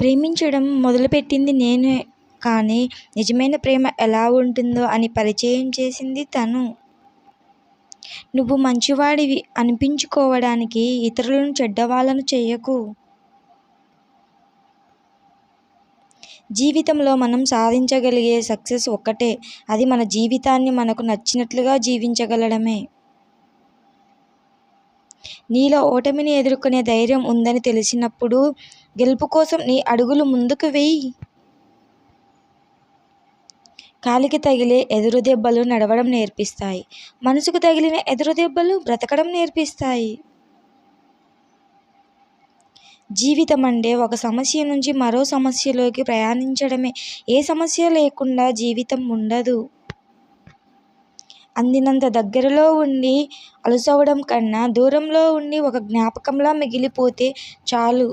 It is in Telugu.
ప్రేమించడం మొదలుపెట్టింది నేనే కానీ నిజమైన ప్రేమ ఎలా ఉంటుందో అని పరిచయం చేసింది తను. నువ్వు మంచివాడివి అనిపించుకోవడానికి ఇతరులను చెడ్డవాళ్ళను చేయకు. జీవితంలో మనం సాధించగలిగే సక్సెస్ ఒక్కటే అది మన జీవితాన్ని మనకు నచ్చినట్లుగా జీవించగలడమే. నీలో ఓటమిని ఎదుర్కొనే ధైర్యం ఉందని తెలిసినప్పుడు గెలుపు కోసం నీ అడుగులు ముందుకు వెయ్యి కాలికి తగిలే ఎదురు దెబ్బలు నడవడం నేర్పిస్తాయి. మనసుకు తగిలిన ఎదురు దెబ్బలు బ్రతకడం నేర్పిస్తాయి. జీవితం అంటే ఒక సమస్య నుంచి మరో సమస్యలోకి ప్రయాణించడమే. ఏ సమస్య లేకుండా జీవితం ఉండదు. అందినంత దగ్గరలో ఉండి అలసవడం కన్నా దూరంలో ఉండి ఒక జ్ఞాపకంలా మిగిలిపోతే చాలు.